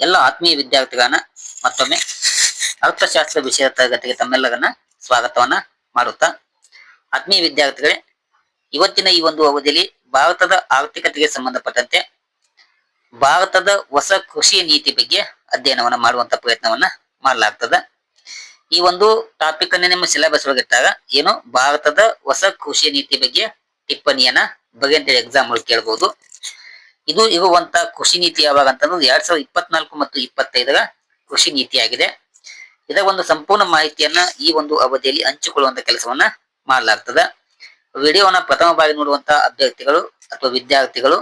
ಎಲ್ಲ ಆತ್ಮೀಯ ವಿದ್ಯಾರ್ಥಿಗಳನ್ನ ಮತ್ತೊಮ್ಮೆ ಅರ್ಥಶಾಸ್ತ್ರ ವಿಷಯ ತರಗತಿಗೆ ತಮ್ಮೆಲ್ಲರನ್ನ ಸ್ವಾಗತವನ್ನ ಮಾಡುತ್ತಾ, ಆತ್ಮೀಯ ವಿದ್ಯಾರ್ಥಿಗಳೇ, ಇವತ್ತಿನ ಈ ಒಂದು ಅವಧಿಯಲ್ಲಿ ಭಾರತದ ಆರ್ಥಿಕತೆಗೆ ಸಂಬಂಧಪಟ್ಟಂತೆ ಭಾರತದ ಹೊಸ ಕೃಷಿ ನೀತಿ ಬಗ್ಗೆ ಅಧ್ಯಯನವನ್ನ ಮಾಡುವಂತ ಪ್ರಯತ್ನವನ್ನ ಮಾಡಲಾಗ್ತದ. ಈ ಒಂದು ಟಾಪಿಕ್ ಅನ್ನ ನಿಮ್ಮ ಸಿಲೆಬಸ್ ಒಳಗಿಟ್ಟಾಗ ಏನು ಭಾರತದ ಹೊಸ ಕೃಷಿ ನೀತಿ ಬಗ್ಗೆ ಟಿಪ್ಪಣಿಯನ್ನ ಬಗೆಂತೇಳಿ ಎಕ್ಸಾಮ್ ಒಳಗೆ ಕೇಳಬಹುದು ಇದು ಇರುವಂತ ಕೃಷಿ ನೀತಿ ಯಾವಾಗ ಅಂತಂದ್ರೆ ಎರಡ್ ಸಾವಿರದ ಇಪ್ಪತ್ನಾಲ್ಕು ಮತ್ತು ಇಪ್ಪತ್ತೈದರ ಕೃಷಿ ನೀತಿಯಾಗಿದೆ ಇದರ ಒಂದು ಸಂಪೂರ್ಣ ಮಾಹಿತಿಯನ್ನ ಈ ಒಂದು ಅವಧಿಯಲ್ಲಿ ಹಂಚಿಕೊಳ್ಳುವಂತ ಕೆಲಸವನ್ನ ಮಾಡಲಾಗ್ತದೆ. ವಿಡಿಯೋವನ್ನ ಪ್ರಥಮ ಬಾರಿ ನೋಡುವಂತ ಅಭ್ಯರ್ಥಿಗಳು ಅಥವಾ ವಿದ್ಯಾರ್ಥಿಗಳು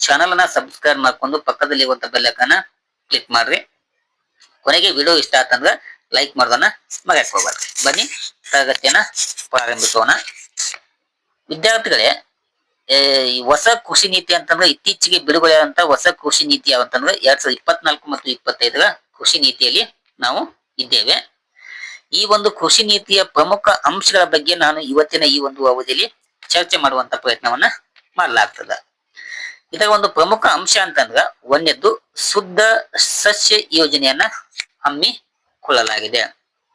ಚಾನಲ್ ಅನ್ನ ಸಬ್ಸ್ಕ್ರೈಬ್ ಮಾಡ್ಕೊಂಡು ಪಕ್ಕದಲ್ಲಿ ಇರುವಂತ ಬೆಲ್ಲಕನ್ನ ಕ್ಲಿಕ್ ಮಾಡ್ರಿ. ಕೊನೆಗೆ ವಿಡಿಯೋ ಇಷ್ಟ ಆತಂದ್ರೆ ಲೈಕ್ ಮಾಡೋದನ್ನ ಮರೆಸ್ಕೋಬಾರ್ದು ಬನ್ನಿ ತರಗತಿಯನ್ನ ಪ್ರಾರಂಭಿಸೋಣ. ವಿದ್ಯಾರ್ಥಿಗಳೇ ಹೊಸ ಕೃಷಿ ನೀತಿ ಅಂತಂದ್ರೆ ಇತ್ತೀಚೆಗೆ ಬಿಡುಗಡೆಯಾದಂತ ಹೊಸ ಕೃಷಿ ನೀತಿ ಯಾವಂತಂದ್ರೆ ಎರಡ್ ಸಾವಿರದ ಇಪ್ಪತ್ನಾಲ್ಕು ಮತ್ತು ಇಪ್ಪತ್ತೈದರ ಕೃಷಿ ನೀತಿಯಲ್ಲಿ ನಾವು ಇದ್ದೇವೆ. ಈ ಒಂದು ಕೃಷಿ ನೀತಿಯ ಪ್ರಮುಖ ಅಂಶಗಳ ಬಗ್ಗೆ ನಾನು ಇವತ್ತಿನ ಈ ಒಂದು ಅವಧಿಯಲ್ಲಿ ಚರ್ಚೆ ಮಾಡುವಂತ ಪ್ರಯತ್ನವನ್ನ ಮಾಡಲಾಗ್ತದ. ಇದರ ಒಂದು ಪ್ರಮುಖ ಅಂಶ ಅಂತಂದ್ರ ಒಂದೆದ್ದು ಶುದ್ಧ ಸಸ್ಯ ಯೋಜನೆಯನ್ನ ಹಮ್ಮಿಕೊಳ್ಳಲಾಗಿದೆ.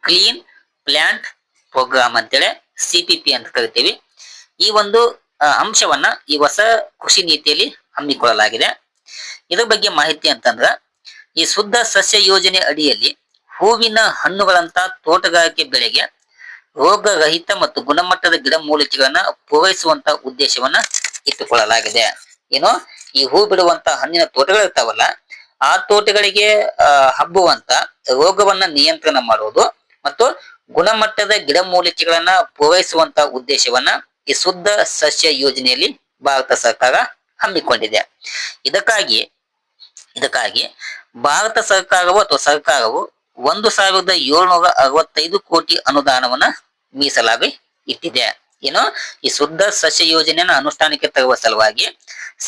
ಕ್ಲೀನ್ ಪ್ಲಾಂಟ್ ಪ್ರೋಗ್ರಾಮ್ ಅಂತೇಳಿ ಸಿಪಿಪಿ ಅಂತ ಕರಿತೀವಿ. ಈ ಒಂದು ಅಂಶವನ್ನ ಈ ಹೊಸ ಕೃಷಿ ನೀತಿಯಲ್ಲಿ ಹಮ್ಮಿಕೊಳ್ಳಲಾಗಿದೆ. ಇದರ ಬಗ್ಗೆ ಮಾಹಿತಿ ಅಂತಂದ್ರ, ಈ ಶುದ್ಧ ಸಸ್ಯ ಯೋಜನೆ ಅಡಿಯಲ್ಲಿ ಹೂವಿನ ಹಣ್ಣುಗಳಂತ ತೋಟಗಾರಿಕೆ ಬೆಳೆಗೆ ರೋಗರಹಿತ ಮತ್ತು ಗುಣಮಟ್ಟದ ಗಿಡಮೂಲಿಕೆಗಳನ್ನ ಪೂರೈಸುವಂತ ಉದ್ದೇಶವನ್ನ ಇಟ್ಟುಕೊಳ್ಳಲಾಗಿದೆ. ಏನು? ಈ ಹೂ ಬಿಡುವಂತ ಹಣ್ಣಿನ ತೋಟಗಳಿರ್ತಾವಲ್ಲ, ಆ ತೋಟಗಳಿಗೆ ಹಬ್ಬುವಂತ ರೋಗವನ್ನ ನಿಯಂತ್ರಣ ಮಾಡುವುದು ಮತ್ತು ಗುಣಮಟ್ಟದ ಗಿಡಮೂಲಿಕೆಗಳನ್ನ ಪೂರೈಸುವಂತ ಉದ್ದೇಶವನ್ನ ಈ ಶುದ್ಧ ಸಸ್ಯ ಯೋಜನೆಯಲ್ಲಿ ಭಾರತ ಸರ್ಕಾರ ಹಮ್ಮಿಕೊಂಡಿದೆ. ಇದಕ್ಕಾಗಿ ಇದಕ್ಕಾಗಿ ಭಾರತ ಸರ್ಕಾರವು ಅಥವಾ ಸರ್ಕಾರವು ಒಂದು ಸಾವಿರದ ಏಳ್ನೂರ ಅರವತ್ತೈದು ಕೋಟಿ ಅನುದಾನವನ್ನ ಮೀಸಲಾಗಿ ಇಟ್ಟಿದೆ. ಏನು ಈ ಶುದ್ಧ ಸಸ್ಯ ಯೋಜನೆಯನ್ನು ಅನುಷ್ಠಾನಕ್ಕೆ ತರುವ ಸಲುವಾಗಿ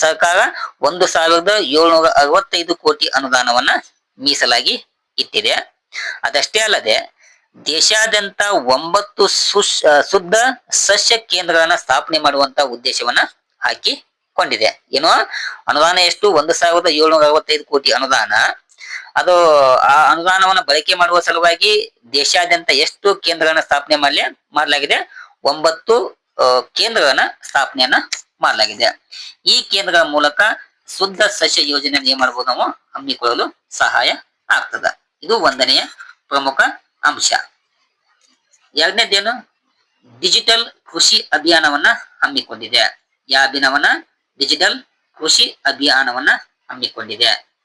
ಸರ್ಕಾರ ಒಂದು ಸಾವಿರದ ಏಳ್ನೂರ ಅರವತ್ತೈದು ಕೋಟಿ ಅನುದಾನವನ್ನ ಮೀಸಲಾಗಿ ಇಟ್ಟಿದೆ. ಅದಷ್ಟೇ ಅಲ್ಲದೆ ದೇಶಾದ್ಯಂತ ಒಂಬತ್ತು ಶುದ್ಧ ಸಸ್ಯ ಕೇಂದ್ರಗಳನ್ನ ಸ್ಥಾಪನೆ ಮಾಡುವಂತ ಉದ್ದೇಶವನ್ನ ಹಾಕಿಕೊಂಡಿದೆ. ಏನು? ಅನುದಾನ ಎಷ್ಟು? ಒಂದು ಸಾವಿರದ ಏಳ್ನೂರ ಅರವತ್ತೈದು ಕೋಟಿ ಅನುದಾನ. ಅದು, ಆ ಅನುದಾನವನ್ನ ಬಳಕೆ ಮಾಡುವ ಸಲುವಾಗಿ ದೇಶಾದ್ಯಂತ ಎಷ್ಟು ಕೇಂದ್ರಗಳನ್ನ ಸ್ಥಾಪನೆ ಮಾಡಲಿ, ಮಾಡಲಾಗಿದೆ? ಒಂಬತ್ತು ಕೇಂದ್ರಗಳನ್ನ ಸ್ಥಾಪನೆಯನ್ನ ಮಾಡಲಾಗಿದೆ. ಈ ಕೇಂದ್ರಗಳ ಮೂಲಕ ಶುದ್ಧ ಸಸ್ಯ ಯೋಜನೆ ಏನ್ ಮಾಡಬಹುದು ನಾವು? ಹಮ್ಮಿಕೊಳ್ಳಲು ಸಹಾಯ ಆಗ್ತದ. ಇದು ಒಂದನೆಯ ಪ್ರಮುಖ ಅಂಶ. ಎರಡನೇದೇನು? ಡಿಜಿಟಲ್ ಕೃಷಿ ಅಭಿಯಾನವನ್ನ ಹಮ್ಮಿಕೊಂಡಿದೆ. ಯಾವ ಅಭಿಯಾನವನ್ನ ಡಿಜಿಟಲ್ ಕೃಷಿ ಅಭಿಯಾನವನ್ನ ಹಮ್ಮಿಕೊಂಡಿದೆ.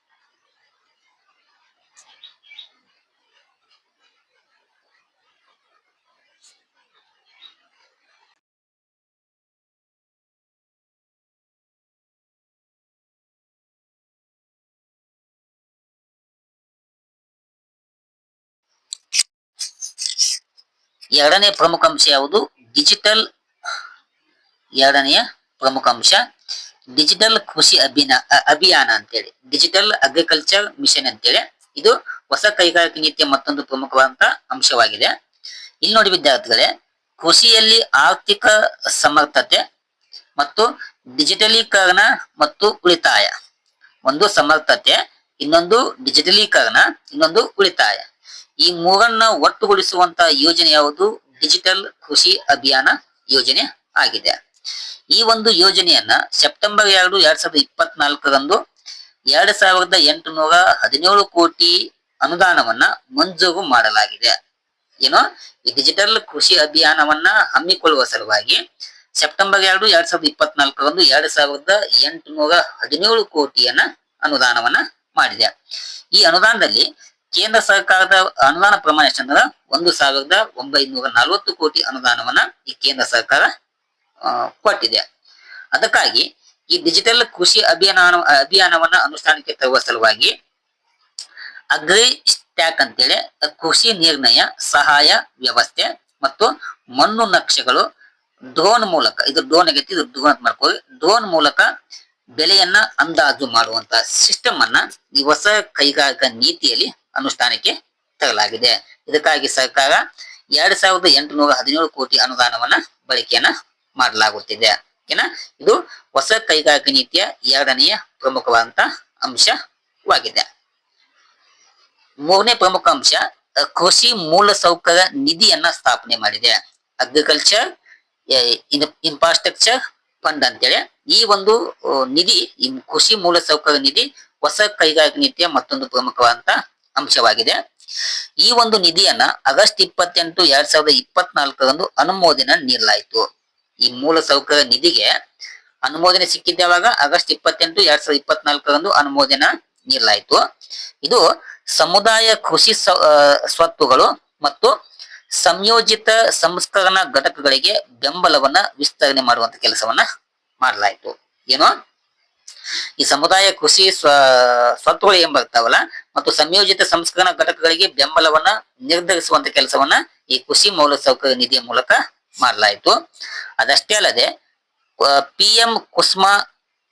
ಎರಡನೇ ಪ್ರಮುಖ ಅಂಶ ಯಾವುದು? ಡಿಜಿಟಲ್ ಎರಡನೆಯ ಪ್ರಮುಖ ಅಂಶ. ಡಿಜಿಟಲ್ ಕೃಷಿ ಅಭಿನ ಅಭಿಯಾನ ಅಂತೇಳಿ. ಡಿಜಿಟಲ್ ಅಗ್ರಿಕಲ್ಚರ್ ಮಿಷನ್ ಅಂತೇಳಿ. ಇದು ಹೊಸ ಕೈಗಾರಿಕೆ ನೀತಿಯ ಮತ್ತೊಂದು ಪ್ರಮುಖವಾದಂತ ಅಂಶವಾಗಿದೆ. ಇಲ್ಲಿ ನೋಡಿ ವಿದ್ಯಾರ್ಥಿಗಳೇ, ಕೃಷಿಯಲ್ಲಿ ಆರ್ಥಿಕ ಸಮರ್ಥತೆ ಮತ್ತು ಡಿಜಿಟಲೀಕರಣ ಮತ್ತು ಉಳಿತಾಯ. ಒಂದು ಸಮರ್ಥತೆ, ಇನ್ನೊಂದು ಡಿಜಿಟಲೀಕರಣ ಇನ್ನೊಂದು ಉಳಿತಾಯ. ಈ ಮೂರನ್ನ ಒಟ್ಟುಗೊಳಿಸುವಂತ ಯೋಜನೆ ಯಾವುದು? ಡಿಜಿಟಲ್ ಕೃಷಿ ಅಭಿಯಾನ ಯೋಜನೆ ಆಗಿದೆ. ಈ ಒಂದು ಯೋಜನೆಯನ್ನ ಸೆಪ್ಟೆಂಬರ್ ಎರಡು, ಎರಡ್ ಸಾವಿರದ ಇಪ್ಪತ್ನಾಲ್ಕರಂದು ಎರಡ್ ಸಾವಿರದ ಎಂಟುನೂರ ಹದಿನೇಳು ಕೋಟಿ ಅನುದಾನವನ್ನ ಮಂಜೂರು ಮಾಡಲಾಗಿದೆ. ಏನು? ಈ ಡಿಜಿಟಲ್ ಕೃಷಿ ಅಭಿಯಾನವನ್ನ ಹಮ್ಮಿಕೊಳ್ಳುವ ಸಲುವಾಗಿ ಸೆಪ್ಟೆಂಬರ್ ಎರಡು, ಎರಡ್ ಸಾವಿರದ ಇಪ್ಪತ್ನಾಲ್ಕರಂದು ಎರಡ್ ಸಾವಿರದ ಎಂಟುನೂರ ಹದಿನೇಳು ಕೋಟಿಯನ್ನ ಅನುದಾನವನ್ನ ಮಾಡಿದೆ. ಈ ಅನುದಾನದಲ್ಲಿ ಕೇಂದ್ರ ಸರ್ಕಾರದ ಅನುದಾನ ಪ್ರಮಾಣ ಎಷ್ಟಂದ್ರ ಒಂದು ಸಾವಿರದ ಒಂಬೈನೂರ ನಲವತ್ತು ಕೋಟಿ ಅನುದಾನವನ್ನ ಈ ಕೇಂದ್ರ ಸರ್ಕಾರ ಕೊಟ್ಟಿದೆ. ಅದಕ್ಕಾಗಿ ಈ ಡಿಜಿಟಲ್ ಕೃಷಿ ಅಭಿಯಾನ ಅಭಿಯಾನವನ್ನ ಅನುಷ್ಠಾನಕ್ಕೆ ತರುವ ಸಲುವಾಗಿ ಅಗ್ರಿ ಸ್ಟ್ಯಾಕ್ ಅಂತೇಳಿ ಕೃಷಿ ನಿರ್ಣಯ, ಸಹಾಯ ವ್ಯವಸ್ಥೆ ಮತ್ತು ಮಣ್ಣು ನಕ್ಷೆಗಳು ಡ್ರೋನ್ ಮೂಲಕ, ಇದು ಡ್ರೋನ್ ಆಗೈತಿ, ಇದು ಡ್ರೋನ್ ಮಾಡ್ಕೊಳ್ಳಿ ಡ್ರೋನ್ ಮೂಲಕ ಬೆಲೆಯನ್ನ ಅಂದಾಜು ಮಾಡುವಂತ ಸಿಸ್ಟಮ್ ಅನ್ನ ಈ ಹೊಸ ಕೈಗಾರಿಕಾ ನೀತಿಯಲ್ಲಿ ಅನುಷ್ಠಾನಕ್ಕೆ ತಗಲಾಗಿದೆ. ಇದಕ್ಕಾಗಿ ಸರ್ಕಾರ ಎರಡ್ ಸಾವಿರದ ಎಂಟುನೂರ ಹದಿನೇಳು ಕೋಟಿ ಅನುದಾನವನ್ನ ಬಳಕೆಯನ್ನ ಮಾಡಲಾಗುತ್ತಿದೆ. ಓಕೆನಾ ಇದು ಹೊಸ ಕೈಗಾರಿಕಾ ನೀತಿಯ ಎರಡನೆಯ ಪ್ರಮುಖವಾದಂತ ಅಂಶವಾಗಿದೆ. ಮೂರನೇ ಪ್ರಮುಖ ಅಂಶ ಕೃಷಿ ಮೂಲ ಸೌಕರ್ಯ ನಿಧಿಯನ್ನ ಸ್ಥಾಪನೆ ಮಾಡಿದೆ. ಅಗ್ರಿಕಲ್ಚರ್ ಇನ್ಫ್ರಾಸ್ಟ್ರಕ್ಚರ್ ಫಂಡ್ ಅಂತೇಳಿ. ಈ ಒಂದು ನಿಧಿ ಕೃಷಿ ಮೂಲ ಸೌಕರ್ಯ ನಿಧಿ ಹೊಸ ಕೈಗಾರಿಕಾ ನೀತಿಯ ಮತ್ತೊಂದು ಪ್ರಮುಖವಾದಂತ ಅಂಶವಾಗಿದೆ. ಈ ಒಂದು ನಿಧಿಯನ್ನ ಆಗಸ್ಟ್ ಇಪ್ಪತ್ತೆಂಟು ಎರಡ್ ಸಾವಿರದ ಇಪ್ಪತ್ನಾಲ್ಕರಂದು ಅನುಮೋದನೆ ನೀಡಲಾಯಿತು. ಈ ಮೂಲ ಸೌಕರ್ಯ ನಿಧಿಗೆ ಅನುಮೋದನೆ ಸಿಕ್ಕಿದ್ದಾವಾಗ ಆಗಸ್ಟ್ ಇಪ್ಪತ್ತೆಂಟು ಎರಡ್ ಸಾವಿರದ ಇಪ್ಪತ್ನಾಲ್ಕರಂದು ಅನುಮೋದನೆ ನೀಡಲಾಯಿತು. ಇದು ಸಮುದಾಯ ಕೃಷಿ ಸ್ವತ್ತುಗಳು ಮತ್ತು ಸಂಯೋಜಿತ ಸಂಸ್ಕರಣಾ ಘಟಕಗಳಿಗೆ ಬೆಂಬಲವನ್ನ ವಿಸ್ತರಣೆ ಮಾಡುವಂತ ಕೆಲಸವನ್ನ ಮಾಡಲಾಯಿತು. ಏನು? ಈ ಸಮುದಾಯ ಕೃಷಿ ಸ್ವ, ಸ್ವತ್ತುಗಳು ಏನ್ ಬರ್ತಾವಲ್ಲ, ಮತ್ತು ಸಂಯೋಜಿತ ಸಂಸ್ಕರಣಾ ಘಟಕಗಳಿಗೆ ಬೆಂಬಲವನ್ನ ನಿರ್ಧರಿಸುವಂತ ಕೆಲಸವನ್ನ ಈ ಕೃಷಿ ಮೂಲಸೌಕರ್ಯ ನಿಧಿಯ ಮೂಲಕ ಮಾಡಲಾಯಿತು. ಅದಷ್ಟೇ ಅಲ್ಲದೆ, ಪಿ ಎಂ ಕುಸ್ಮ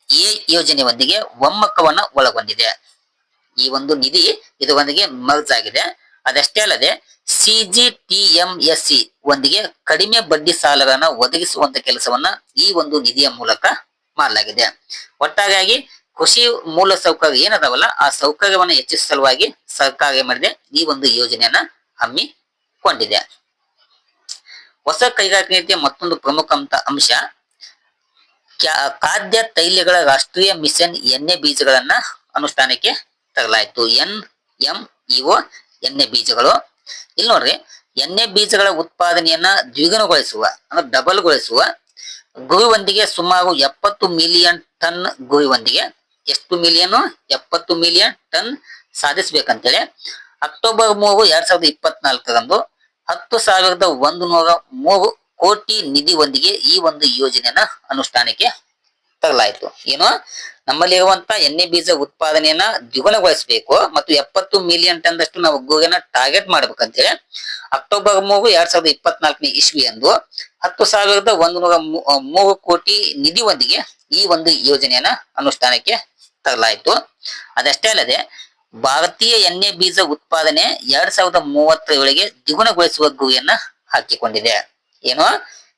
ಎ ಯೋಜನೆಯೊಂದಿಗೆ ಒಮ್ಮಕ್ಕವನ್ನ ಒಳಗೊಂಡಿದೆ. ಈ ಒಂದು ನಿಧಿ ಇದೊಂದಿಗೆ ಮರ್ಜ್ ಆಗಿದೆ. ಅದಷ್ಟೇ ಅಲ್ಲದೆ ಸಿಜಿಟಿಎಂಎಸ್ಸಿ ಒಂದಿಗೆ ಕಡಿಮೆ ಬಡ್ಡಿ ಸಾಲಗಳನ್ನ ಒದಗಿಸುವಂತ ಕೆಲಸವನ್ನ ಈ ಒಂದು ನಿಧಿಯ ಮೂಲಕ ಮಾಡಲಾಗಿದೆ. ಒಟ್ಟಾಗಿ ಕೃಷಿ ಮೂಲ ಸೌಕರ್ಯ ಏನದಾವಲ್ಲ, ಆ ಸೌಕರ್ಯವನ್ನು ಹೆಚ್ಚಿಸುವ ಸಲುವಾಗಿ ಸರ್ಕಾರ ಮಾಡಿದೆ? ಈ ಒಂದು ಯೋಜನೆಯನ್ನ ಹಮ್ಮಿಕೊಂಡಿದೆ. ಹೊಸ ಕೈಗಾರಿಕೆ ನೀತಿಯ ಮತ್ತೊಂದು ಪ್ರಮುಖ ಅಂಶ- ಖಾದ್ಯ ತೈಲಗಳ ರಾಷ್ಟ್ರೀಯ ಮಿಷನ್ ಎಣ್ಣೆ ಬೀಜಗಳನ್ನ ಅನುಷ್ಠಾನಕ್ಕೆ ತರಲಾಯಿತು. ಎನ್ ಎಂ ಇಒ ಎಣ್ಣೆ ಬೀಜಗಳು. ಇಲ್ಲಿ ನೋಡ್ರಿ ಎಣ್ಣೆ ಬೀಜಗಳ ಉತ್ಪಾದನೆಯನ್ನ ದ್ವಿಗುಣಗೊಳಿಸುವ, ಅಂದ್ರೆ ಡಬಲ್ಗೊಳಿಸುವ ಗುರಿಯೊಂದಿಗೆ ಸುಮಾರು ಎಪ್ಪತ್ತು ಮಿಲಿಯನ್ ಟನ್ ಗುರಿಯೊಂದಿಗೆ ಎಷ್ಟು ಮಿಲಿಯನ್ ಎಪ್ಪತ್ತು ಮಿಲಿಯನ್ ಟನ್ ಸಾಧಿಸಬೇಕಂತೇಳಿ ಅಕ್ಟೋಬರ್ ಮೂರು ಎರಡ್ ಸಾವಿರದ ಇಪ್ಪತ್ನಾಲ್ಕರಂದು ಹತ್ತು ಸಾವಿರದ ಒಂದು ನೂರ ಮೂರು ಕೋಟಿ ನಿಧಿಯೊಂದಿಗೆ ಈ ಒಂದು ಯೋಜನೆಯನ್ನ ಅನುಷ್ಠಾನಕ್ಕೆ ತರಲಾಯಿತು. ಏನು? ನಮ್ಮಲ್ಲಿರುವಂತ ಎಣ್ಣೆ ಬೀಜ ಉತ್ಪಾದನೆಯನ್ನ ದ್ವಿಗುಣಗೊಳಿಸಬೇಕು ಮತ್ತು ಎಪ್ಪತ್ತು ಮಿಲಿಯನ್ ಟನ್ ದಷ್ಟು ನಾವು ಗುರಿಯನ್ನ ಟಾರ್ಗೆಟ್ ಮಾಡ್ಬೇಕಂತೇಳಿ ಅಕ್ಟೋಬರ್ ಮೂರು ಎರಡ್ ಸಾವಿರದ ಇಪ್ಪತ್ನಾಲ್ಕನೇ ಇಸ್ವಿಯಂದು ಹತ್ತು ಸಾವಿರದ ಒಂದು ನೂರ ಮೂರು ಕೋಟಿ ನಿಧಿಯೊಂದಿಗೆ ಈ ಒಂದು ಯೋಜನೆಯನ್ನ ಅನುಷ್ಠಾನಕ್ಕೆ ತರಲಾಯಿತು. ಅದಷ್ಟೇ ಅಲ್ಲದೆ ಭಾರತೀಯ ಎಣ್ಣೆ ಬೀಜ ಉತ್ಪಾದನೆ ಎರಡ್ ಸಾವಿರದ ಮೂವತ್ತರೊಳಗೆ ದ್ವಿಗುಣಗೊಳಿಸುವ ಗುರಿಯನ್ನ ಹಾಕಿಕೊಂಡಿದೆ. ಏನು?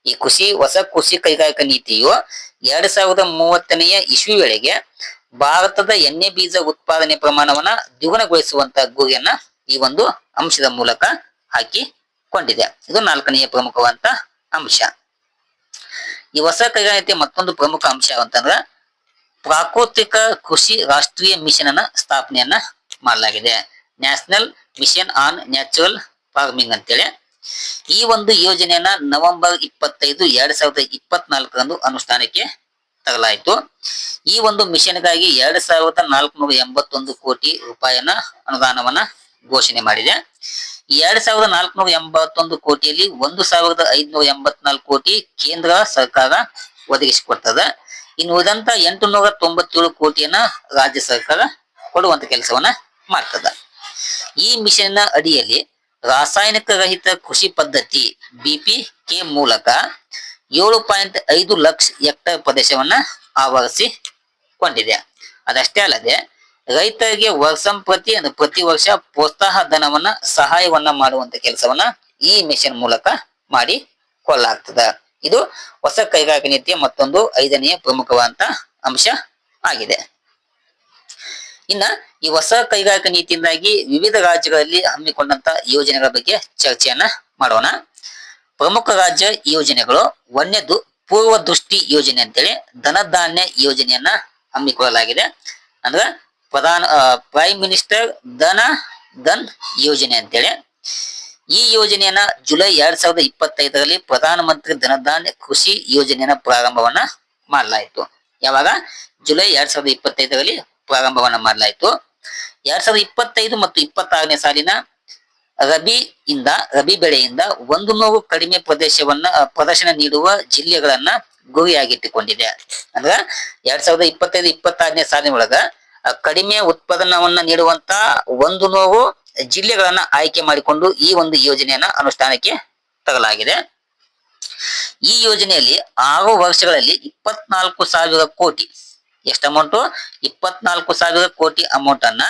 ಈ ಕೃಷಿ, ಹೊಸ ಕೃಷಿ ಕೈಗಾರಿಕಾ ನೀತಿಯು ಎರಡ್ ಸಾವಿರದ ಮೂವತ್ತನೆಯ ಇಸ್ವಿ ವೇಳೆಗೆ ಭಾರತದ ಎಣ್ಣೆ ಬೀಜ ಉತ್ಪಾದನೆ ಪ್ರಮಾಣವನ್ನ ದ್ವಿಗುಣಗೊಳಿಸುವಂತ ಗುರಿಯನ್ನ ಈ ಒಂದು ಅಂಶದ ಮೂಲಕ ಹಾಕಿಕೊಂಡಿದೆ. ಇದು ನಾಲ್ಕನೆಯ ಪ್ರಮುಖವಾದಂತ ಅಂಶ. ಈ ಹೊಸ ಕೈಗಾರಿಕೆ ಮತ್ತೊಂದು ಪ್ರಮುಖ ಅಂಶ ಅಂತಂದ್ರ ಪ್ರಾಕೃತಿಕ ಕೃಷಿ ರಾಷ್ಟ್ರೀಯ ಮಿಷನ್ ಅನ್ನ ಸ್ಥಾಪನೆಯನ್ನ ಮಾಡಲಾಗಿದೆ. National mission on natural farming ಅಂತೇಳಿ. ಈ ಒಂದು ಯೋಜನೆಯನ್ನ ನವೆಂಬರ್ ಇಪ್ಪತ್ತೈದು ಎರಡ್ ಸಾವಿರದ ಇಪ್ಪತ್ನಾಲ್ಕರಂದು ಅನುಷ್ಠಾನಕ್ಕೆ ತರಲಾಯಿತು. ಈ ಒಂದು ಮಿಷನ್ಗಾಗಿ ಎರಡ್ ಸಾವಿರದ ನಾಲ್ಕುನೂರ ಎಂಬತ್ತೊಂದು ಕೋಟಿ ರೂಪಾಯಿಯನ್ನ ಅನುದಾನವನ್ನ ಘೋಷಣೆ ಮಾಡಿದೆ. ಎರಡ್ ಸಾವಿರದ ನಾಲ್ಕುನೂರ ಎಂಬತ್ತೊಂದು ಕೋಟಿಯಲ್ಲಿ ಒಂದು ಸಾವಿರದ ಐದುನೂರ ಎಂಬತ್ನಾಲ್ಕು ಕೋಟಿ ಕೇಂದ್ರ ಸರ್ಕಾರ ಒದಗಿಸಿಕೊಡ್ತದ. ಇನ್ನು ಉಳಿದಂತ ಎಂಟುನೂರ ತೊಂಬತ್ತೇಳು ಕೋಟಿಯನ್ನ ರಾಜ್ಯ ಸರ್ಕಾರ ಕೊಡುವಂತ ಕೆಲಸವನ್ನ ಮಾಡ್ತದ. ಈ ಮಿಷನ್ ಅಡಿಯಲ್ಲಿ ರಾಸಾಯನಿಕ ರಹಿತ ಕೃಷಿ ಪದ್ಧತಿ ಬಿಪಿಕೆ ಮೂಲಕ ಏಳು ಪಾಯಿಂಟ್ ಐದು ಲಕ್ಷ ಹೆಕ್ಟೇರ್ ಪ್ರದೇಶವನ್ನ ಆವರಿಸಿಕೊಂಡಿದೆ. ಅದಷ್ಟೇ ಅಲ್ಲದೆ ರೈತರಿಗೆ ವರ್ಷಂಪ್ರತಿ ಅಂದ್ರೆ ಪ್ರತಿ ವರ್ಷ ಪ್ರೋತ್ಸಾಹ ಧನವನ್ನ ಸಹಾಯವನ್ನ ಮಾಡುವಂತ ಕೆಲಸವನ್ನ ಈ ಮಿಷನ್ ಮೂಲಕ ಮಾಡಿ ಕೊಳ್ಳಲಾಗ್ತದ ಇದು ಹೊಸ ಕೈಗಾರಿಕಾ ನೀತಿಯ ಮತ್ತೊಂದು ಐದನೆಯ ಪ್ರಮುಖವಾದಂತ ಅಂಶ ಆಗಿದೆ. ಇನ್ನ ಈ ಹೊಸ ಕೈಗಾರಿಕಾ ನೀತಿಯಿಂದಾಗಿ ವಿವಿಧ ರಾಜ್ಯಗಳಲ್ಲಿ ಹಮ್ಮಿಕೊಂಡಂತ ಯೋಜನೆಗಳ ಬಗ್ಗೆ ಚರ್ಚೆಯನ್ನ ಮಾಡೋಣ. ಪ್ರಮುಖ ರಾಜ್ಯ ಯೋಜನೆಗಳು ಒಂದನೇದು ಪೂರ್ವ ದೃಷ್ಟಿ ಯೋಜನೆ ಅಂತೇಳಿ ಧನಧಾನ್ಯ ಯೋಜನೆಯನ್ನ ಹಮ್ಮಿಕೊಳ್ಳಲಾಗಿದೆ. ಅಂದ್ರೆ ಪ್ರಧಾನ ಪ್ರೈಮ್ ಮಿನಿಸ್ಟರ್ ಧನ ಧನ್ ಯೋಜನೆ ಅಂತೇಳಿ. ಈ ಯೋಜನೆಯನ್ನ ಜುಲೈ ಎರಡ್ ಸಾವಿರದ ಇಪ್ಪತ್ತೈದರಲ್ಲಿ ಪ್ರಧಾನ ಮಂತ್ರಿ ಧನಧಾನ್ಯ ಕೃಷಿ ಯೋಜನೆಯನ್ನ ಪ್ರಾರಂಭವನ್ನ ಮಾಡಲಾಯಿತು. ಯಾವಾಗ? ಜುಲೈ ಎರಡ್ ಸಾವಿರದ ಇಪ್ಪತ್ತೈದರಲ್ಲಿ ಪ್ರಾರಂಭವನ್ನ ಮಾಡಲಾಯಿತು. ಎರಡ್ ಸಾವಿರದ ಇಪ್ಪತ್ತೈದು ಮತ್ತು ಇಪ್ಪತ್ತಾರನೇ ಸಾಲಿನ ರಬಿ ಇಂದ ರಬಿ ಬೆಳೆಯಿಂದ ಒಂದು ನೂರು ಕಡಿಮೆ ಪ್ರದೇಶವನ್ನ ಪ್ರದರ್ಶನ ನೀಡುವ ಜಿಲ್ಲೆಗಳನ್ನ ಗುರಿಯಾಗಿಟ್ಟುಕೊಂಡಿದೆ. ಅಂದ್ರ ಎರಡ್ ಸಾವಿರದ ಇಪ್ಪತ್ತೈದು ಇಪ್ಪತ್ತಾರನೇ ಸಾಲಿನ ಒಳಗ ಅ, ಕಡಿಮೆ ಉತ್ಪಾದನವನ್ನ ನೀಡುವಂತ ಒಂದು ನೋವು ಜಿಲ್ಲೆಗಳನ್ನ ಆಯ್ಕೆ ಮಾಡಿಕೊಂಡು ಈ ಒಂದು ಯೋಜನೆಯನ್ನ ಅನುಷ್ಠಾನಕ್ಕೆ ತಗಲಾಗಿದೆ. ಈ ಯೋಜನೆಯಲ್ಲಿ ಆರು ವರ್ಷಗಳಲ್ಲಿ ಇಪ್ಪತ್ನಾಲ್ಕು ಸಾವಿರ ಕೋಟಿ ಎಷ್ಟು ಅಮೌಂಟು ಇಪ್ಪತ್ನಾಲ್ಕು ಸಾವಿರ ಕೋಟಿ ಅಮೌಂಟ್ ಅನ್ನ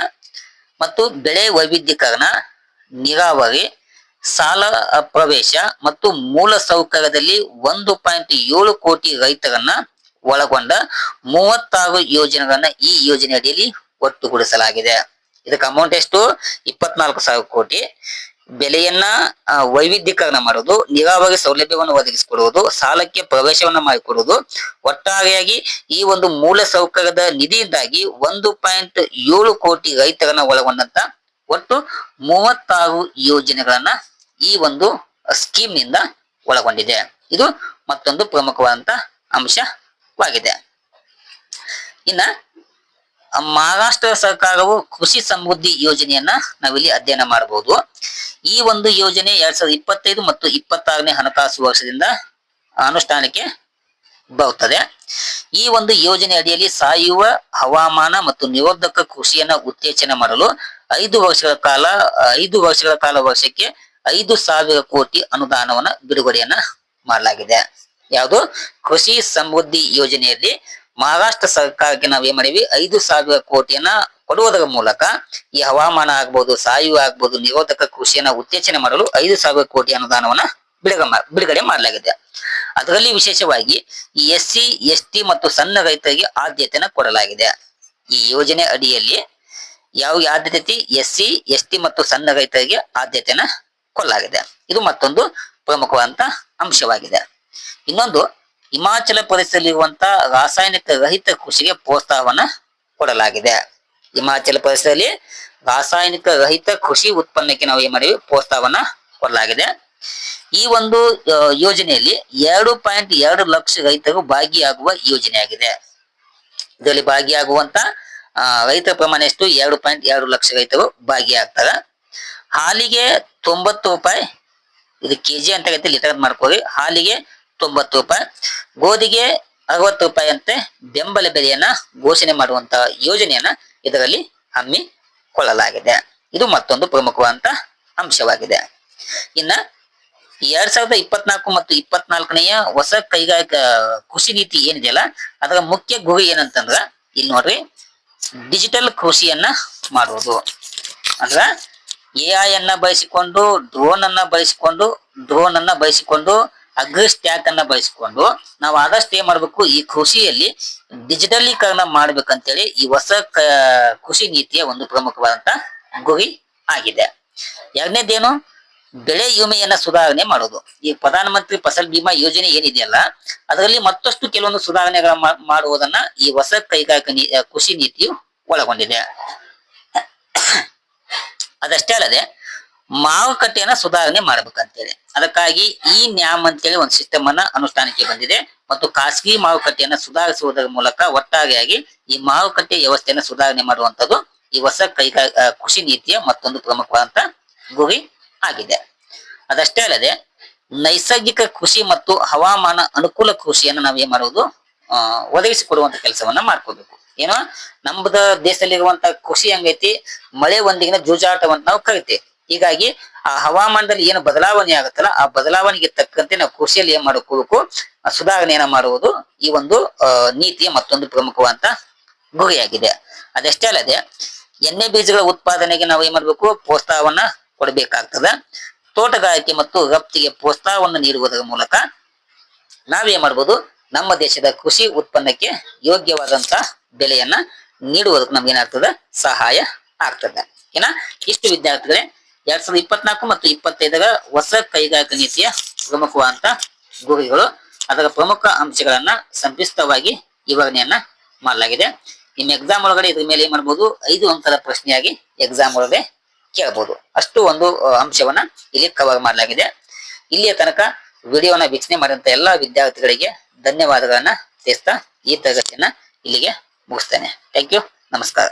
ಮತ್ತು ಬೆಳೆ ವೈವಿಧ್ಯೀಕರಣ, ನೀರಾವರಿ, ಸಾಲ ಪ್ರವೇಶ ಮತ್ತು ಮೂಲ ಸೌಕರ್ಯದಲ್ಲಿ ಒಂದು ಪಾಯಿಂಟ್ ಏಳು ಕೋಟಿ ರೈತರನ್ನ ಒಳಗೊಂಡ ಮೂವತ್ತಾರು ಯೋಜನೆಗಳನ್ನ ಈ ಯೋಜನೆ ಅಡಿಯಲ್ಲಿ ಒಟ್ಟುಗೂಡಿಸಲಾಗಿದೆ. ಇದಕ್ಕೆ ಅಮೌಂಟ್ ಎಷ್ಟು? ಇಪ್ಪತ್ನಾಲ್ಕು ಸಾವಿರ ಕೋಟಿ. ಬೆಲೆಯನ್ನ ವೈವಿಧ್ಯೀಕರಣ ಮಾಡೋದು ನೀರಾವರಿ ಸೌಲಭ್ಯವನ್ನು ಒದಗಿಸಿಕೊಡುವುದು, ಸಾಲಕ್ಕೆ ಪ್ರವೇಶವನ್ನ ಮಾಡಿಕೊಡುವುದು, ಒಟ್ಟಾರೆಯಾಗಿ ಈ ಒಂದು ಮೂಲ ಸೌಕರ್ಯದ ನಿಧಿಯಿಂದಾಗಿ ಒಂದು ಪಾಯಿಂಟ್ ಏಳು ಕೋಟಿ ರೈತರನ್ನ ಒಳಗೊಂಡಂತ ಒಟ್ಟು ಮೂವತ್ತಾರು ಯೋಜನೆಗಳನ್ನ ಈ ಒಂದು ಸ್ಕೀಮ್ನಿಂದ ಒಳಗೊಂಡಿದೆ. ಇದು ಮತ್ತೊಂದು ಪ್ರಮುಖವಾದಂತ ಅಂಶವಾಗಿದೆ ಇನ್ನ, ಮಹಾರಾಷ್ಟ್ರ ಸರ್ಕಾರವು ಕೃಷಿ ಸಮೃದ್ಧಿ ಯೋಜನೆಯನ್ನ ನಾವಿಲ್ಲಿ ಅಧ್ಯಯನ ಮಾಡಬಹುದು. ಈ ಒಂದು ಯೋಜನೆ ಎರಡ್ ಸಾವಿರದ ಇಪ್ಪತ್ತೈದು ಮತ್ತು ಇಪ್ಪತ್ತಾರನೇ ಹಣಕಾಸು ವರ್ಷದಿಂದ ಅನುಷ್ಠಾನಕ್ಕೆ ಬರುತ್ತದೆ. ಈ ಒಂದು ಯೋಜನೆ ಅಡಿಯಲ್ಲಿ ಸಾಯುವ ಹವಾಮಾನ ಮತ್ತು ನಿರೋಧಕ ಕೃಷಿಯನ್ನ ಉತ್ತೇಜನ ಮಾಡಲು ಐದು ವರ್ಷಗಳ ಕಾಲ, ಐದು ವರ್ಷಗಳ ಕಾಲ ವರ್ಷಕ್ಕೆ ಐದು ಸಾವಿರ ಕೋಟಿ ಅನುದಾನವನ್ನ ಬಿಡುಗಡೆಯನ್ನ ಮಾಡಲಾಗಿದೆ. ಯಾವುದು? ಕೃಷಿ ಸಮೃದ್ಧಿ ಯೋಜನೆಯಲ್ಲಿ ಮಹಾರಾಷ್ಟ್ರ ಸರ್ಕಾರಕ್ಕೆ ನಾವು ಏನ್ ಮಾಡಿವಿ? ಐದು ಸಾವಿರ ಕೋಟಿಯನ್ನ ಕೊಡುವುದರ ಮೂಲಕ ಈ ಹವಾಮಾನ ಆಗ್ಬಹುದು ಸಾಯುವ ಆಗ್ಬಹುದು ನಿರೋಧಕ ಕೃಷಿಯನ್ನ ಉತ್ತೇಜನ ಮಾಡಲು ಐದು ಸಾವಿರ ಕೋಟಿ ಅನುದಾನವನ್ನ ಬಿಡುಗಡೆ ಬಿಡುಗಡೆ ಮಾಡಲಾಗಿದೆ. ಅದರಲ್ಲಿ ವಿಶೇಷವಾಗಿ ಈ ಎಸ್ ಸಿ, ಎಸ್ ಟಿ ಮತ್ತು ಸಣ್ಣ ರೈತರಿಗೆ ಆದ್ಯತೆಯನ್ನು ಕೊಡಲಾಗಿದೆ. ಈ ಯೋಜನೆ ಅಡಿಯಲ್ಲಿ ಯಾವ ಆದ್ಯತೆ ಎಸ್ ಸಿ, ಎಸ್ ಟಿ ಮತ್ತು ಸಣ್ಣ ರೈತರಿಗೆ ಆದ್ಯತೆಯನ್ನ ಕೊಡಲಾಗಿದೆ. ಇದು ಮತ್ತೊಂದು ಪ್ರಮುಖವಾದಂತ ಅಂಶವಾಗಿದೆ. ಇನ್ನೊಂದು, ಹಿಮಾಚಲ ಪ್ರದೇಶದಲ್ಲಿರುವಂತ ರಾಸಾಯನಿಕ ರಹಿತ ಕೃಷಿಗೆ ಪ್ರೋತ್ಸಾಹವನ್ನ ಕೊಡಲಾಗಿದೆ. ಹಿಮಾಚಲ ಪ್ರದೇಶದಲ್ಲಿ ರಾಸಾಯನಿಕ ರಹಿತ ಕೃಷಿ ಉತ್ಪನ್ನಕ್ಕೆ ನಾವು ಏನ್ ಮಾಡಿವಿ? ಪ್ರೋತ್ಸಾಹವನ್ನ ಕೊಡಲಾಗಿದೆ. ಈ ಒಂದು ಯೋಜನೆಯಲ್ಲಿ ಎರಡು ಪಾಯಿಂಟ್ ಎರಡು ಲಕ್ಷ ರೈತರು ಭಾಗಿಯಾಗುವ ಯೋಜನೆಯಾಗಿದೆ. ಇದರಲ್ಲಿ ಭಾಗಿಯಾಗುವಂತ ರೈತರ ಪ್ರಮಾಣ ಎಷ್ಟು? ಎರಡು ಪಾಯಿಂಟ್ ಎರಡು ಲಕ್ಷ ರೈತರು ಭಾಗಿಯಾಗ್ತಾರೆ. ಹಾಲಿಗೆ ತೊಂಬತ್ತು ರೂಪಾಯಿ, ಇದು ಕೆಜಿ ಅಂತ ಲೀಟರ್ ಮಾಡ್ಕೊಳ್ಳಿ ಹಾಲಿಗೆ ತೊಂಬತ್ತು ರೂಪಾಯಿ. ಗೋಧಿಗೆ ಅರವತ್ತು ರೂಪಾಯಿಯಂತೆ ಬೆಂಬಲ ಬೆಲೆಯನ್ನ ಘೋಷಣೆ ಮಾಡುವಂತಹ ಯೋಜನೆಯನ್ನ ಇದರಲ್ಲಿ ಹಮ್ಮಿಕೊಳ್ಳಲಾಗಿದೆ. ಇದು ಮತ್ತೊಂದು ಪ್ರಮುಖವಾದಂತ ಅಂಶವಾಗಿದೆ. ಇನ್ನ ಎರಡ್ ಸಾವಿರದ ಇಪ್ಪತ್ನಾಲ್ಕು ಮತ್ತು ಇಪ್ಪತ್ನಾಲ್ಕನೆಯ ಹೊಸ ಕೈಗಾರಿಕಾ ಕೃಷಿ ನೀತಿ ಏನಿದೆಯಲ್ಲ, ಅದರ ಮುಖ್ಯ ಗುರಿ ಏನಂತಂದ್ರ ಇಲ್ಲಿ ನೋಡ್ರಿ ಡಿಜಿಟಲ್ ಕೃಷಿಯನ್ನ ಮಾಡುವುದು. ಅಂದ್ರ ಎಐ ಅನ್ನ ಬಳಸಿಕೊಂಡು ಡ್ರೋನ್ ಅನ್ನ ಬಳಸಿಕೊಂಡು ಡ್ರೋನ್ ಅನ್ನ ಬಳಸಿಕೊಂಡು ಅಗ್ರಿ ಸ್ಟ್ಯಾಕ್ ಅನ್ನ ಬಳಸಿಕೊಂಡು ನಾವು ಆದಷ್ಟು ಏನ್ ಮಾಡ್ಬೇಕು? ಈ ಕೃಷಿಯಲ್ಲಿ ಡಿಜಿಟಲೀಕರಣ ಮಾಡ್ಬೇಕಂತೇಳಿ ಈ ಹೊಸ ಕೃಷಿ ನೀತಿಯ ಒಂದು ಪ್ರಮುಖವಾದಂತ ಗುರಿ ಆಗಿದೆ. ಎರಡನೇದೇನು? ಬೆಳೆ ವಿಮೆಯನ್ನ ಸುಧಾರಣೆ ಮಾಡೋದು. ಈ ಪ್ರಧಾನ ಮಂತ್ರಿ ಫಸಲ್ ಭೀಮಾ ಯೋಜನೆ ಏನಿದೆಯಲ್ಲ, ಅದರಲ್ಲಿ ಮತ್ತಷ್ಟು ಕೆಲವೊಂದು ಸುಧಾರಣೆಗಳ ಮಾಡುವುದನ್ನ ಈ ಹೊಸ ಕೈಗಾರಿಕಾ ಕೃಷಿ ನೀತಿಯು ಒಳಗೊಂಡಿದೆ. ಅದಷ್ಟೇ ಅಲ್ಲದೆ ಮಾರುಕಟ್ಟೆಯನ್ನ ಸುಧಾರಣೆ ಮಾಡ್ಬೇಕಂತೇಳಿ. ಅದಕ್ಕಾಗಿ ಈ ನ್ಯಾಮ್ ಅಂತೇಳಿ ಒಂದು ಸಿಸ್ಟಮ್ ಅನ್ನ ಅನುಷ್ಠಾನಕ್ಕೆ ಬಂದಿದೆ. ಮತ್ತು ಖಾಸಗಿ ಮಾರುಕಟ್ಟೆಯನ್ನ ಸುಧಾರಿಸುವುದರ ಮೂಲಕ ಒಟ್ಟಾರೆಯಾಗಿ ಈ ಮಾರುಕಟ್ಟೆ ವ್ಯವಸ್ಥೆಯನ್ನ ಸುಧಾರಣೆ ಮಾಡುವಂತದ್ದು ಈ ಹೊಸ ಕೈಗಾ ಕೃಷಿ ನೀತಿಯ ಮತ್ತೊಂದು ಪ್ರಮುಖವಾದಂತ ಗುರಿ ಆಗಿದೆ. ಅದಷ್ಟೇ ಅಲ್ಲದೆ ನೈಸರ್ಗಿಕ ಕೃಷಿ ಮತ್ತು ಹವಾಮಾನ ಅನುಕೂಲ ಕೃಷಿಯನ್ನ ನಾವು ಏನ್ ಮಾಡುವುದು, ಆ, ಒದಗಿಸಿಕೊಡುವಂತ ಕೆಲಸವನ್ನ ಮಾಡ್ಕೋಬೇಕು ಏನೋ ನಮ್ಮದ ದೇಶದಲ್ಲಿರುವಂತ ಕೃಷಿ ಹಂಗೈತಿ, ಮಳೆ ಒಂದಿಗಿನ ಜೂಜಾಟವಂತ ನಾವು ಕರಿತೇವೆ. ಹೀಗಾಗಿ ಆ ಹವಾಮಾನದಲ್ಲಿ ಏನು ಬದಲಾವಣೆ ಆಗುತ್ತಲ್ಲ, ಆ ಬದಲಾವಣೆಗೆ ತಕ್ಕಂತೆ ನಾವು ಕೃಷಿಯಲ್ಲಿ ಏನ್ ಆ ಸುಧಾರಣೆಯನ್ನ ಮಾಡುವುದು? ಈ ಒಂದು ನೀತಿಯ ಮತ್ತೊಂದು ಪ್ರಮುಖವಾದಂತ ಗುರಿಯಾಗಿದೆ. ಅದಷ್ಟೇ ಅಲ್ಲದೆ, ಎಣ್ಣೆ ಬೀಜಗಳ ಉತ್ಪಾದನೆಗೆ ನಾವು ಏನ್ ಮಾಡ್ಬೇಕು? ಪ್ರೋತ್ಸಾಹವನ್ನ ಕೊಡಬೇಕಾಗ್ತದ. ತೋಟಗಾರಿಕೆ ಮತ್ತು ರಫ್ತಿಗೆ ಪ್ರೋತ್ಸಾಹವನ್ನು ನೀಡುವುದರ ಮೂಲಕ ನಾವೇನ್ ಮಾಡ್ಬೋದು? ನಮ್ಮ ದೇಶದ ಕೃಷಿ ಉತ್ಪನ್ನಕ್ಕೆ ಯೋಗ್ಯವಾದಂತ ಬೆಲೆಯನ್ನ ನೀಡುವುದಕ್ಕೆ ನಮ್ಗೆ ಏನಾಗ್ತದೆ? ಸಹಾಯ ಆಗ್ತದೆ. ಏನ? ಇಷ್ಟು ವಿದ್ಯಾರ್ಥಿಗಳೇ ಎರಡ್ ಸಾವಿರದ ಇಪ್ಪತ್ನಾಲ್ಕು ಮತ್ತು ಇಪ್ಪತ್ತೈದರ ಹೊಸ ಕೈಗಾರಿಕಾ ನೀತಿಯ ಪ್ರಮುಖವಾದಂತ ಗುರಿಗಳು. ಅದರ ಪ್ರಮುಖ ಅಂಶಗಳನ್ನ ಸಂಕ್ಷಿಪ್ತವಾಗಿ ವಿವರಣೆಯನ್ನ ಮಾಡಲಾಗಿದೆ. ನಿಮ್ಮ ಎಕ್ಸಾಮ್ ಒಳಗಡೆ ಇದ್ರ ಮೇಲೆ ಏನ್ ಮಾಡಬಹುದು ಐದು ಅಂಕದ ಪ್ರಶ್ನೆಯಾಗಿ ಎಕ್ಸಾಮ್ ಒಳಗಡೆ ಕೇಳಬಹುದು ಅಷ್ಟು ಒಂದು ಅಂಶವನ್ನ ಇಲ್ಲಿ ಕವರ್ ಮಾಡಲಾಗಿದೆ. ಇಲ್ಲಿಯ ತನಕ ವಿಡಿಯೋನ ವೀಕ್ಷಣೆ ಮಾಡಿದಂತ ಎಲ್ಲಾ ವಿದ್ಯಾರ್ಥಿಗಳಿಗೆ ಧನ್ಯವಾದಗಳನ್ನ ತಿಳಿಸ್ತಾ ಈ ತರಗತಿಯನ್ನ ಇಲ್ಲಿಗೆ ಮುಗಿಸ್ತೇನೆ. ಥ್ಯಾಂಕ್ ಯು ನಮಸ್ಕಾರ.